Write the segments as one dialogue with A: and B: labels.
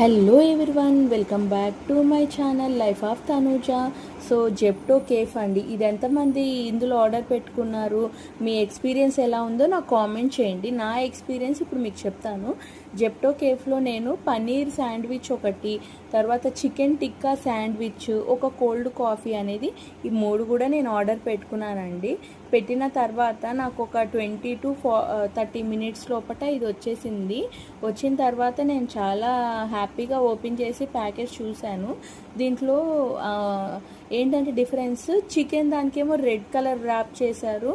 A: Hello everyone, welcome back to my channel Life of Tanuja. So Zepto cafe అండి ఇది ఎంతమంది ఇందులో order పెట్టుకున్నారు మీ ఎక్స్పీరియన్స్ ఎలా ఉందో నాకు కామెంట్ చేయండి నా ఎక్స్పీరియన్స్ ఇప్పుడు మీకు చెప్తాను జెప్టో కేఫ్లో నేను పన్నీర్ శాండ్విచ్ ఒకటి తర్వాత చికెన్ టిక్కా శాండ్విచ్ ఒక కోల్డ్ కాఫీ అనేది ఈ మూడు కూడా నేను ఆర్డర్ పెట్టుకున్నానండి పెట్టిన తర్వాత నాకు ఒక ట్వంటీ టు ఫా థర్టీ మినిట్స్ లోపట ఇది వచ్చేసింది వచ్చిన తర్వాత నేను చాలా హ్యాపీగా ఓపెన్ చేసి ప్యాకేజ్ చూశాను దీంట్లో ఏంటంటే డిఫరెన్స్ చికెన్ దానికేమో రెడ్ కలర్ ర్యాప్ చేశారు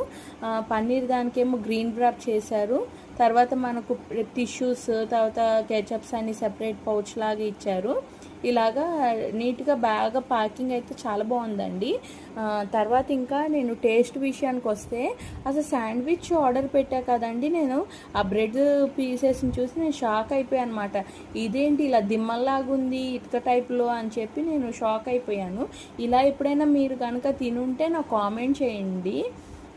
A: పన్నీర్ దానికేమో గ్రీన్ ర్యాప్ చేశారు తర్వాత మనకు టిష్యూస్ తర్వాత కెచప్స్ అన్ని సెపరేట్ పౌచ్ లాగా ఇచ్చారు ఇలాగా నీట్గా బాగా ప్యాకింగ్ అయితే చాలా బాగుందండి తర్వాత ఇంకా నేను టేస్ట్ విషయానికి వస్తే అసలు శాండ్విచ్ ఆర్డర్ పెట్టా కదండి నేను ఆ బ్రెడ్ పీసెస్ని చూసి నేను షాక్ అయిపోయాను అనమాట ఇదేంటి ఇలా దిమ్మల్లాగుంది ఇటుక టైప్లో అని చెప్పి నేను షాక్ అయిపోయాను ఇలా ఎప్పుడైనా మీరు కనుక తినుంటే నాకు కామెంట్ చేయండి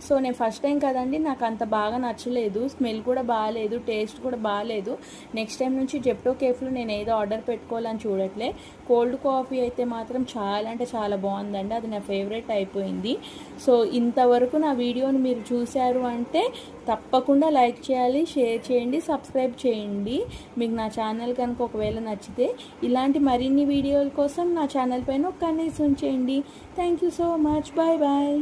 A: సో నేను ఫస్ట్ టైం కదండి నాకు అంత బాగా నచ్చలేదు స్మెల్ కూడా బాగాలేదు టేస్ట్ కూడా బాగాలేదు నెక్స్ట్ టైం నుంచి జెప్టో కేఫ్లో నేను ఏదో ఆర్డర్ పెట్టుకోవాలని చూడట్లే కోల్డ్ కాఫీ అయితే మాత్రం చాలా అంటే చాలా బాగుందండి అది నా ఫేవరెట్ అయిపోయింది సో ఇంతవరకు నా వీడియోని మీరు చూశారు అంటే తప్పకుండా లైక్ చేయాలి షేర్ చేయండి సబ్స్క్రైబ్ చేయండి మీకు నా ఛానల్ కనుక ఒకవేళ నచ్చితే ఇలాంటి మరిన్ని వీడియోల కోసం నా ఛానల్ పైన ఒక కనీసం చేయండి thank you so much bye bye